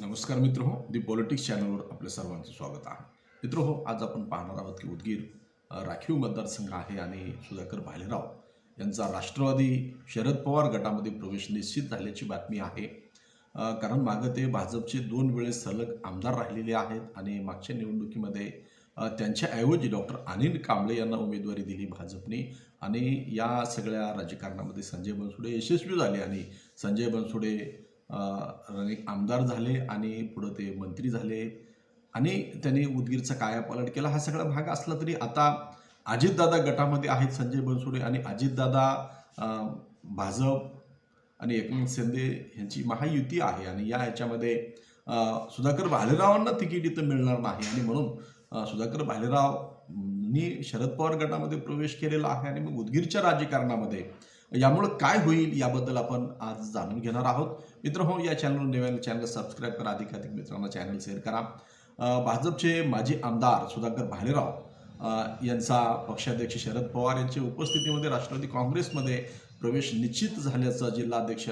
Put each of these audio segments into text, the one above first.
नमस्कार मित्र हो दी पॉलिटिक्स चॅनलवर आपल्या सर्वांचं स्वागत आहे. मित्र हो आज आपण पाहणार आहोत की उदगीर राखीव मतदारसंघ आहे आणि सुधाकर भालेराव यांचा राष्ट्रवादी शरद पवार गटामध्ये प्रवेश निश्चित झाल्याची बातमी आहे. कारण मागं ते भाजपचे दोन वेळेस सलग आमदार राहिलेले आहेत आणि मागच्या निवडणुकीमध्ये त्यांच्याऐवजी डॉक्टर अनिल कांबळे यांना उमेदवारी दिली भाजपने आणि या सगळ्या राजकारणामध्ये संजय बनसोडे यशस्वी झाले आणि संजय बनसोडे आमदार झाले आणि पुढं ते मंत्री झाले. आणि त्यांनी उदगीरचा कायापालट केला. हा सगळा भाग असला तरी आता अजितदादा गटामध्ये आहेत संजय बनसोडे आणि अजितदादा भाजप आणि एकनाथ शिंदे यांची महायुती आहे. आणि या ह्याच्यामध्ये सुधाकर भालेरावांना तिकीट इथं मिळणार नाही. आणि म्हणून सुधाकर भालेरावनी शरद पवार गटामध्ये प्रवेश केलेला आहे. आणि मग उदगीरच्या राजकारणामध्ये यामुळं काय होईल याबद्दल आपण आज जाणून घेणार आहोत. मित्र हो या चॅनलवर नव्याने चॅनल सबस्क्राईब करा. अधिकाधिक मित्रांना चॅनल शेअर करा. भाजपचे माजी आमदार सुधाकर भालेराव यांचा पक्षाध्यक्ष शरद पवार यांच्या उपस्थितीमध्ये राष्ट्रवादी काँग्रेसमध्ये प्रवेश निश्चित झाल्याचं जिल्हाध्यक्ष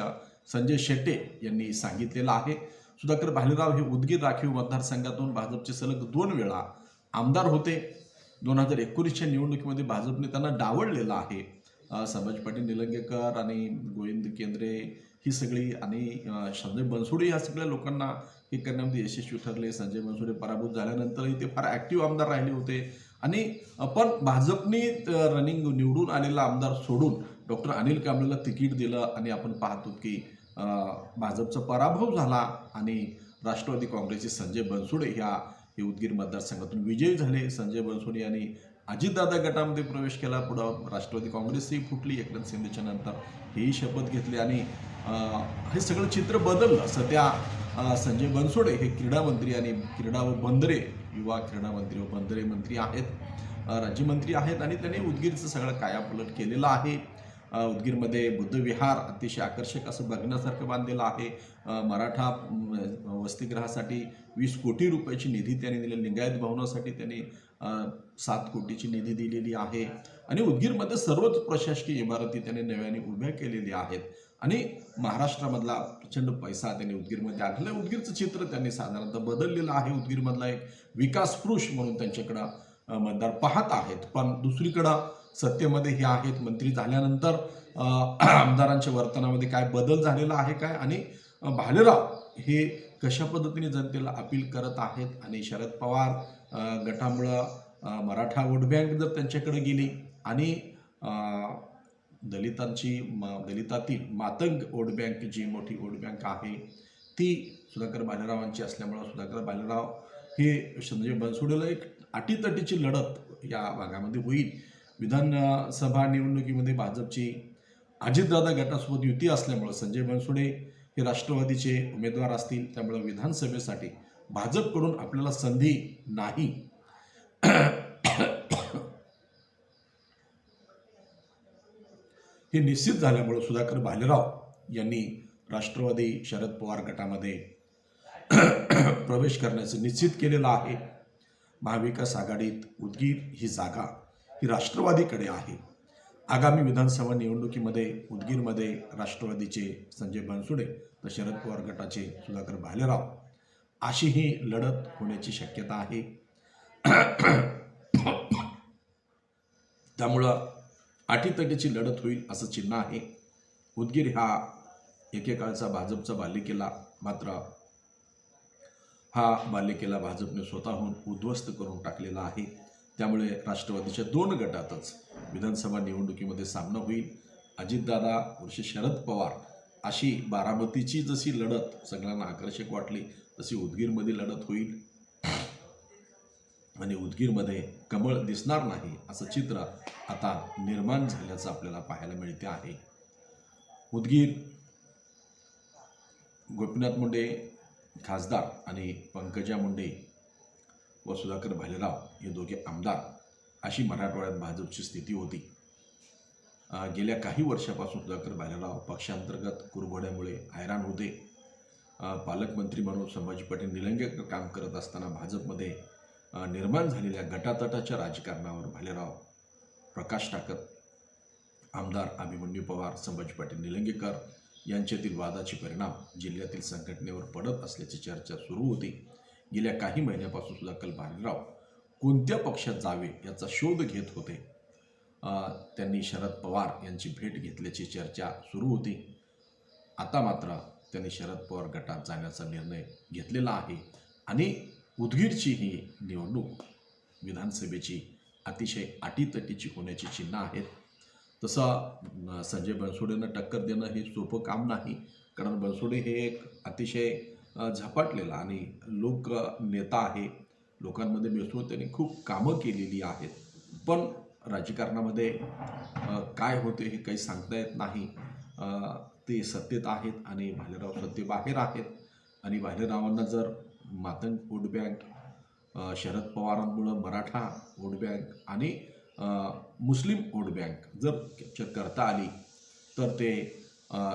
संजय शेट्टे यांनी सांगितलेलं आहे. सुधाकर भालेराव हे उदगीर राखीव मतदारसंघातून भाजपचे सलग दोन वेळा आमदार होते. दोन हजार एकोणीसच्या निवडणुकीमध्ये भाजपने त्यांना डावळलेलं आहे. संभाजी पाटील निलंगेकर आणि गोविंद केंद्रे ही सगळी आणि संजय बनसोडे ह्या सगळ्या लोकांना हे करण्यामध्ये यशस्वी ठरले. संजय बनसोडे पराभूत झाल्यानंतरही ते फार ॲक्टिव्ह आमदार राहिले होते. आणि पण भाजपने रनिंग निवडून आलेला आमदार सोडून डॉक्टर अनिल कांबळेला तिकीट दिलं आणि आपण पाहतो की भाजपचा पराभव झाला आणि राष्ट्रवादी काँग्रेसचे संजय बनसोडे ह्या हे उदगीर मतदारसंघातून विजयी झाले. संजय बनसोडे यांनी अजितदादा गटामध्ये प्रवेश केला पुढं राष्ट्रवादी काँग्रेसही फुटली एकनाथ शिंदेच्या नंतर हेही शपथ घेतली आणि हे सगळं चित्र बदललं. सध्या संजय बनसोडे हे क्रीडा मंत्री आणि क्रीडा व बंदरे युवा क्रीडा मंत्री व बंदरे मंत्री आहेत. राज्यमंत्री आहेत आणि त्यांनी उदगीरचं सगळं कायापलट केलेलं आहे. उदगीरमध्ये बुद्धविहार अतिशय आकर्षक असं बघण्यासारखं बांधलेलं आहे. मराठा वसतिगृहासाठी वीस कोटी रुपयाची निधी त्यांनी दिलेली लिंगायत भवनासाठी त्यांनी सात कोटीची निधी दिलेली आहे. आणि उदगीरमध्ये सर्वच प्रशासकीय इमारती त्यांनी नव्याने उभ्या केलेल्या आहेत. आणि महाराष्ट्रामधला प्रचंड पैसा त्यांनी उदगीरमध्ये आणला उदगीरचं चित्र त्यांनी साधारणतः बदललेलं आहे. उदगीरमधला एक विकासपुरुष म्हणून त्यांच्याकडं मतदार पाहत आहेत. पण दुसरीकडं सत्तेमध्ये हे आहेत मंत्री झाल्यानंतर आमदारांच्या वर्तनामध्ये काय बदल झालेला आहे काय? आणि भालेराव हे कशा पद्धतीने जनतेला अपील करत आहेत? आणि शरद पवार गटामुळं मराठा वोट बँक जर त्यांच्याकडे गेली आणि दलितांची म दलितातील मातंग वोट बँक जी मोठी वोट बँक आहे ती सुधाकर बालेरावांची असल्यामुळं सुधाकर बालेराव हे संजय बनसोडेला एक अटीतटीची लढत या भागामध्ये होईल. विधानसभा निवडणुकीमध्ये भाजपची अजितदादा गटासोबत युती असल्यामुळं संजय बनसोडे हे राष्ट्रवादीचे उमेदवार असतील त्यामुळं विधानसभेसाठी भाजपकडून आपल्याला संधी नाही. हे निश्चित झाल्यामुळं सुधाकर भालेराव यांनी राष्ट्रवादी शरद पवार गटामध्ये प्रवेश करण्याचं निश्चित केलेलं आहे. महाविकास आघाडीत उदगीर ही जागा ही राष्ट्रवादीकडे आहे. आगामी विधानसभा निवडणुकीमध्ये उदगीरमध्ये राष्ट्रवादीचे संजय बनसुडे तर शरद पवार गटाचे सुधाकर भालेराव अशी ही लढत होण्याची शक्यता आहे. त्यामुळं अटीतटीची लढत होईल असं चिन्ह आहे. उदगीर हा एकेकाळचा भाजपचा बालेकिल्ला मात्र हा बालेकिल्ला भाजपने स्वतःहून उद्ध्वस्त करून टाकलेला आहे. त्यामुळे राष्ट्रवादीच्या दोन गटातच विधानसभा निवडणुकीमध्ये सामना होईल. अजितदादा वर्षी शरद पवार अशी बारामतीची जशी लढत सगळ्यांना आकर्षक वाटली तशी उदगीरमध्ये लढत होईल. आणि उदगीरमध्ये कमळ दिसणार नाही असं चित्र आता निर्माण झाल्याचं आपल्याला पाहायला मिळते आहे. उदगीर गोपीनाथ मुंडे खासदार आणि पंकजा मुंडे व सुधाकर भालेराव हे दोघे आमदार अशी मराठवाड्यात भाजपची स्थिती होती. गेल्या काही वर्षापासून सुधाकर भालेराव पक्षांतर्गत कुरघोड्यामुळे हैराण होते. पालकमंत्री म्हणून संभाजी पाटील निलंगेकर काम करत असताना भाजपमध्ये निर्माण झालेल्या गटातटाच्या राजकारणावर भालेराव प्रकाश टाकत आमदार अभिमन्यू पवार संभाजी पाटील निलंगेकर यांच्यातील वादाचे परिणाम जिल्ह्यातील संघटनेवर पडत असल्याची चर्चा सुरू होती. गेल्या काही महिन्यापासून सुधाकर भालेराव कोणत्या पक्षात जावे याचा शोध घेत होते. त्यांनी शरद पवार यांची भेट घेतल्याची चर्चा सुरू होती. आता मात्र त्यांनी शरद पवार गटात जाण्याचा निर्णय घेतलेला आहे आणि उदगीरची ही निवडणूक विधानसभेची अतिशय अटीतटीची होण्याची चिन्ह आहेत. तसं संजय बनसोडेंना टक्कर देणं हे सोपं काम नाही. कारण बनसोडे हे एक अतिशय झपाटलेला आणि लोक नेता आहे. लोकांमध्ये मिसळून त्यांनी खूप कामं केलेली आहेत. पण राजकारणामध्ये काय होते हे काही सांगता येत नाही. ते सत्तेत आहेत आणि भालेराव सत्तेबाहेर आहेत. आणि भालेरावांना जर मातंग वोट बँक शरद पवारांमुळं मराठा वोट बँक आणि मुस्लिम वोट बँक जर कॅप्चर करता आली तर ते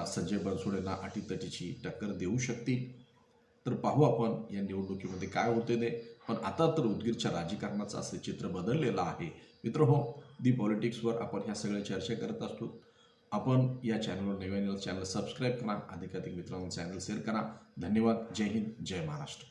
संजय बनसोडेंना अटीतटीची टक्कर देऊ शकतील. तर पाहू आपण या निवडणुकीमध्ये काय होते ते. पण आता तर उदगीरच्या राजकारणाचं असं चित्र बदललेलं आहे. मित्र हो दी पॉलिटिक्सवर आपण ह्या सगळ्या चर्चा करत असतो. आपण या चॅनलवर नव्याने चॅनल सबस्क्राईब करा. अधिकाधिक मित्रांना चॅनल शेअर करा. धन्यवाद. जय हिंद. जय महाराष्ट्र.